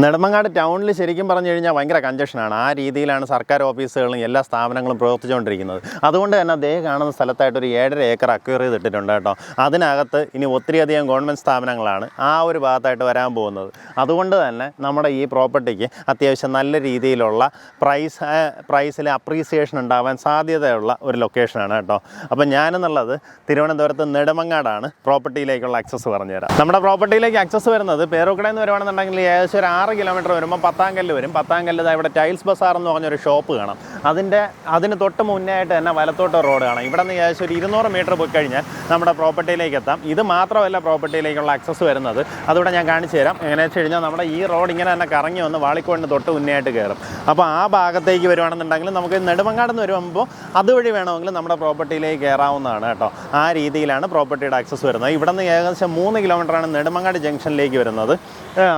നെടുമങ്ങാട് ടൗണിൽ ശരിക്കും പറഞ്ഞു കഴിഞ്ഞാൽ ഭയങ്കര കഞ്ചക്ഷനാണ് ആ രീതിയിലാണ് സർക്കാർ ഓഫീസുകളും എല്ലാ സ്ഥാപനങ്ങളും പ്രവർത്തിച്ചുകൊണ്ടിരിക്കുന്നത്. അതുകൊണ്ട് തന്നെ ദേ കാണുന്ന സ്ഥലത്തായിട്ട് ഒരു ഏഴര ഏക്കർ അക്വയർ ചെയ്തിട്ടിട്ടുണ്ട് കേട്ടോ. അതിനകത്ത് ഇനി ഒത്തിരിയധികം ഗവൺമെന്റ് സ്ഥാപനങ്ങളാണ് ആ ഒരു ഭാഗത്തായിട്ട് വരാൻ പോകുന്നത്. അതുകൊണ്ട് തന്നെ നമ്മുടെ ഈ പ്രോപ്പർട്ടിക്ക് അത്യാവശ്യം നല്ല രീതിയിലുള്ള പ്രൈസ് പ്രൈസിൽ അപ്രീസിയേഷൻ ഉണ്ടാവാൻ സാധ്യതയുള്ള ഒരു ലൊക്കേഷനാണ് കേട്ടോ. അപ്പം ഞാനെന്നുള്ളത് തിരുവനന്തപുരത്ത് നെടുമങ്ങാടാണ് പ്രോപ്പർട്ടിയിലേക്കുള്ള അക്സസ് പറഞ്ഞുതരാം. നമ്മുടെ പ്രോപ്പർട്ടിയിലേക്ക് അക്സസ് വരുന്നത് പേരോക്കടയിൽ നിന്ന് വരുവാണെന്നുണ്ടെങ്കിൽ ഏകദേശം ഒരു ആറ് കിലോമീറ്റർ വരുമ്പോൾ പത്താങ്കല്ല് വരും. പത്താങ്കല്ല് ഇവിടെ ടൈൽസ് ബസാർ എന്ന് പറഞ്ഞൊരു ഷോപ്പ് കാണാം. അതിന്റെ അതിന് തൊട്ട് മുന്നേ ആയിട്ട് തന്നെ വലത്തോട്ട് റോഡ് കാണാം. ഇവിടെ നിന്ന് ഏകദേശം ഒരു ഇരുന്നൂറ് മീറ്റർ പോയി കഴിഞ്ഞാൽ നമ്മുടെ പ്രോപ്പർട്ടിയിലേക്ക് എത്താം. ഇത് മാത്രമല്ല പ്രോപ്പർട്ടിയിലേക്കുള്ള ആക്സസ് വരുന്നത്. അതിവിടെ ഞാൻ കാണിച്ചു തരാം. എങ്ങനെയാണെന്ന് വെച്ച് കഴിഞ്ഞാൽ നമ്മുടെ ഈ റോഡ് ഇങ്ങനെ തന്നെ കറങ്ങി വന്ന് വാളിക്കോടിന് തൊട്ട് മുന്നേ ആയിട്ട് കയറും അപ്പോൾ ആ ഭാഗത്തേക്ക് വരുവാണെന്നുണ്ടെങ്കിൽ നമുക്ക് നെടുമങ്ങാട് നിന്ന് വരുമ്പോൾ അതുവഴി വേണമെങ്കിൽ നമ്മുടെ പ്രോപ്പർട്ടിയിലേക്ക് കയറാവുന്നതാണ് കേട്ടോ. ആ രീതിയിലാണ് പ്രോപ്പർട്ടിയുടെ ആക്സസ് വരുന്നത്. ഇവിടെ നിന്ന് ഏകദേശം മൂന്ന് കിലോമീറ്ററാണ് നെടുമങ്ങാട് ജംഗ്ഷനിലേക്ക് വരുന്നത്.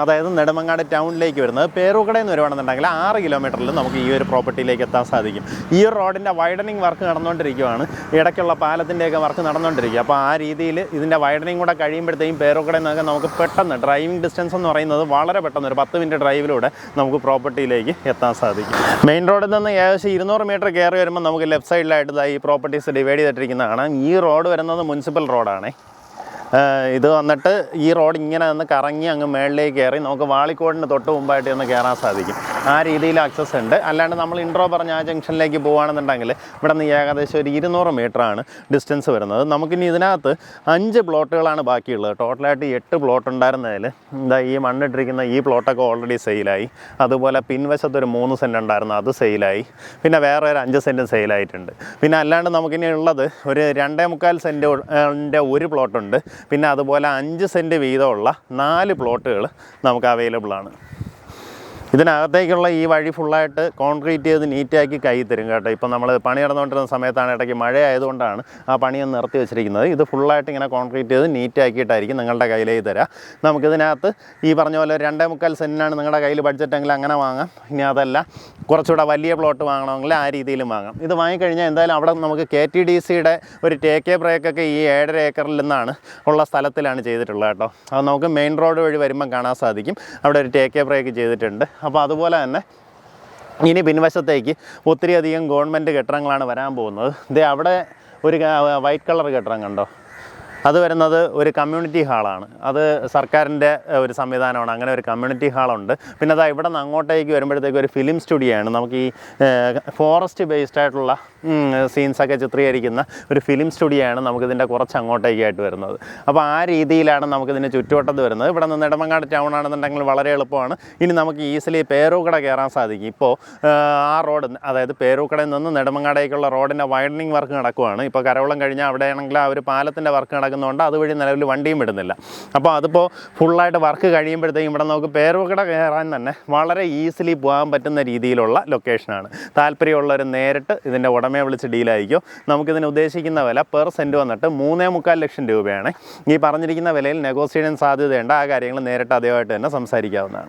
അതായത് നെടുമങ്ങാട് ടൗണിലേക്ക് വരുന്നത്. പേരൂക്കടയിൽ നിന്ന് വരുവാണെന്നുണ്ടെങ്കിൽ ആറ് കിലോമീറ്ററിൽ നമുക്ക് ഈ ഒരു പ്രോപ്പർട്ടിയിലേക്ക് എത്താൻ സാധിക്കും. ഈ ഒരു റോഡിന്റെ വൈഡനിങ് വർക്ക് നടന്നുകൊണ്ടിരിക്കുകയാണ് ഇടയ്ക്കുള്ള പാലത്തിന്റെയൊക്കെ വർക്ക് നടന്നുകൊണ്ടിരിക്കുക. അപ്പോൾ ആ രീതിയിൽ ഇതിന്റെ വൈഡനിങ് കൂടെ കഴിയുമ്പോഴത്തേക്കും പേരൂക്കടയിൽ നിന്നൊക്കെ നമുക്ക് പെട്ടെന്ന് ഡ്രൈവിംഗ് ഡിസ്റ്റൻസ് എന്ന് പറയുന്നത് വളരെ പെട്ടെന്ന് ഒരു പത്ത് മിനിറ്റ് ഡ്രൈവിലൂടെ നമുക്ക് പ്രോപ്പർട്ടിയിലേക്ക് എത്താൻ സാധിക്കും. മെയിൻ റോഡിൽ നിന്ന് ഏകദേശം ഇരുന്നൂറ് മീറ്റർ കയറി വരുമ്പോൾ നമുക്ക് ലെഫ്റ്റ് സൈഡിലായിട്ട് ഈ പ്രോപ്പർട്ടീസ് ഡിവൈഡ് ചെയ്തിട്ടിരിക്കുന്നതാണ്. ഈ റോഡ് വരുന്നത് മുനിസിപ്പൽ റോഡാണേ ഇത് വന്നിട്ട് ഈ റോഡ് ഇങ്ങനെ ഒന്ന് കറങ്ങി അങ്ങ് മേളിലേക്ക് കയറി നമുക്ക് വാളിക്കോടിന് തൊട്ട് മുമ്പായിട്ട് ഒന്ന് കയറാൻ സാധിക്കും. ആ രീതിയിൽ ആക്സസ് ഉണ്ട്. അല്ലാണ്ട് നമ്മൾ ഇൻട്രോ പറഞ്ഞ ആ ജംഗ്ഷനിലേക്ക് പോകുകയാണെന്നുണ്ടെങ്കിൽ ഇവിടെ നിന്ന് ഏകദേശം ഒരു ഇരുന്നൂറ് ആണ് ഡിസ്റ്റൻസ് വരുന്നത്. നമുക്കിനി ഇതിനകത്ത് അഞ്ച് പ്ലോട്ടുകളാണ് ബാക്കിയുള്ളത്. ടോട്ടലായിട്ട് എട്ട് പ്ലോട്ട് ഉണ്ടായിരുന്നതിൽ എന്താ ഈ മണ്ണിട്ടിരിക്കുന്ന ഈ പ്ലോട്ടൊക്കെ ഓൾറെഡി സെയിലായി അതുപോലെ പിൻവശത്ത് ഒരു മൂന്ന് സെന്റ് ഉണ്ടായിരുന്നു അത് സെയിലായി പിന്നെ വേറെ ഒരു അഞ്ച് സെന്റും സെയിലായിട്ടുണ്ട് പിന്നെ അല്ലാണ്ട് നമുക്കിനി ഉള്ളത് ഒരു രണ്ടേ മുക്കാൽ സെന്റിന്റെ ഒരു പ്ലോട്ടുണ്ട് പിന്നെ അതുപോലെ അഞ്ച് സെന്റ് വീതമുള്ള നാല് പ്ലോട്ടുകൾ നമുക്ക് അവൈലബിൾ ആണ്. ഇതിനകത്തേക്കുള്ള ഈ വഴി ഫുള്ളായിട്ട് കോൺക്രീറ്റ് ചെയ്ത് നീറ്റാക്കി കൈ തരും കേട്ടോ. ഇപ്പം നമ്മൾ പണി നടന്നുകൊണ്ടിരുന്ന സമയത്താണ് ഇടയ്ക്ക് മഴ ആയതുകൊണ്ടാണ് ആ പണിയൊന്ന് നിർത്തി വെച്ചിരിക്കുന്നത്. ഇത് ഫുള്ളായിട്ട് ഇങ്ങനെ കോൺക്രീറ്റ് ചെയ്ത് നീറ്റാക്കിയിട്ടായിരിക്കും നിങ്ങളുടെ കയ്യിലേക്ക് തരാം. നമുക്കിതിനകത്ത് ഈ പറഞ്ഞ പോലെ രണ്ടേ മുക്കാൽ സെന്റിനാണ് നിങ്ങളുടെ കയ്യിൽ ബഡ്ജറ്റെങ്കിൽ അങ്ങനെ വാങ്ങാം. ഇനി അതല്ല കുറച്ചുകൂടെ വലിയ പ്ലോട്ട് വാങ്ങണമെങ്കിൽ ആ രീതിയിലും വാങ്ങാം. ഇത് വാങ്ങിക്കഴിഞ്ഞാൽ എന്തായാലും അവിടെ നമുക്ക് കെ ടി ഡി സിയുടെ ഒരു ടേക്ക് ബ്രേക്കൊക്കെ ഈ ഏഴര ഏക്കറിൽ നിന്നാണ് ഉള്ള സ്ഥലത്തിലാണ് ചെയ്തിട്ടുള്ളത് കേട്ടോ. അത് നമുക്ക് മെയിൻ റോഡ് വഴി വരുമ്പം കാണാൻ സാധിക്കും. അവിടെ ഒരു ടേക്ക് ബ്രേക്ക് ചെയ്തിട്ടുണ്ട്. അപ്പോൾ അതുപോലെ തന്നെ ഇനി പിൻവശത്തേക്ക് ഒത്തിരിയധികം ഗവൺമെന്റ് കെട്ടിടങ്ങളാണ് വരാൻ പോകുന്നത്. ഇത് അവിടെ ഒരു വൈറ്റ് കളർ കെട്ടിടം കണ്ടോ? അത് വരുന്നത് ഒരു കമ്മ്യൂണിറ്റി ഹാളാണ് അത് സർക്കാരിന്റെ ഒരു സംവിധാനമാണ്. അങ്ങനെ ഒരു കമ്മ്യൂണിറ്റി ഹാളുണ്ട് പിന്നെ അതാ ഇവിടെ നിന്ന് അങ്ങോട്ടേക്ക് വരുമ്പോഴത്തേക്ക് ഒരു ഫിലിം സ്റ്റുഡിയോ ആണ്. നമുക്ക് ഈ ഫോറസ്റ്റ് ബേസ്ഡ് ആയിട്ടുള്ള സീൻസൊക്കെ ചിത്രീകരിക്കുന്ന ഒരു ഫിലിം സ്റ്റുഡിയോ ആണ് നമുക്കിതിന്റെ കുറച്ച് അങ്ങോട്ടേക്കായിട്ട് വരുന്നത്. അപ്പോൾ ആ രീതിയിലാണ് നമുക്കിതിന്റെ ചുറ്റുവട്ടത്ത് വരുന്നത്. ഇവിടെ നിന്ന് നെടുമങ്ങാട് ടൗൺ ആണെന്നുണ്ടെങ്കിൽ വളരെ എളുപ്പമാണ്. ഇനി നമുക്ക് ഈസിലി പേരൂക്കട കയറാൻ സാധിക്കും. ഇപ്പോൾ ആ റോഡ് അതായത് പേരൂക്കടയിൽ നിന്ന് നെടുമങ്ങാടേക്കുള്ള റോഡിന്റെ വൈഡനിങ് വർക്ക് നടക്കുവാണ്. ഇപ്പോൾ കരവളം കഴിഞ്ഞാൽ അവിടെയാണെങ്കിൽ ആ ഒരു പാലത്തിന്റെ വർക്ക് നടക്കുന്നതുകൊണ്ട് അതുവഴി നിലവിൽ വണ്ടിയും വിടുന്നില്ല. അപ്പോൾ അതിപ്പോൾ ഫുള്ളായിട്ട് വർക്ക് കഴിയുമ്പോഴത്തേക്കും ഇവിടെ നമുക്ക് പേരുകട കയറാൻ തന്നെ വളരെ ഈസിലി പോകാൻ പറ്റുന്ന രീതിയിലുള്ള ലൊക്കേഷനാണ് താല്പര്യമുള്ളവർ നേരിട്ട് ഇതിന്റെ ഉടമയെ വിളിച്ച് ഡീലായിരിക്കും നമുക്കിതിന് ഉദ്ദേശിക്കുന്ന വില പെർ സെന്റ് വന്നിട്ട് മൂന്നേ മുക്കാൽ ലക്ഷം രൂപയാണ്. ഈ പറഞ്ഞിരിക്കുന്ന വിലയിൽ നെഗോസിയേഷൻ സാധ്യതയുണ്ട്. ആ കാര്യങ്ങൾ നേരിട്ട് അതേമായിട്ട് തന്നെ സംസാരിക്കാവുന്നതാണ്.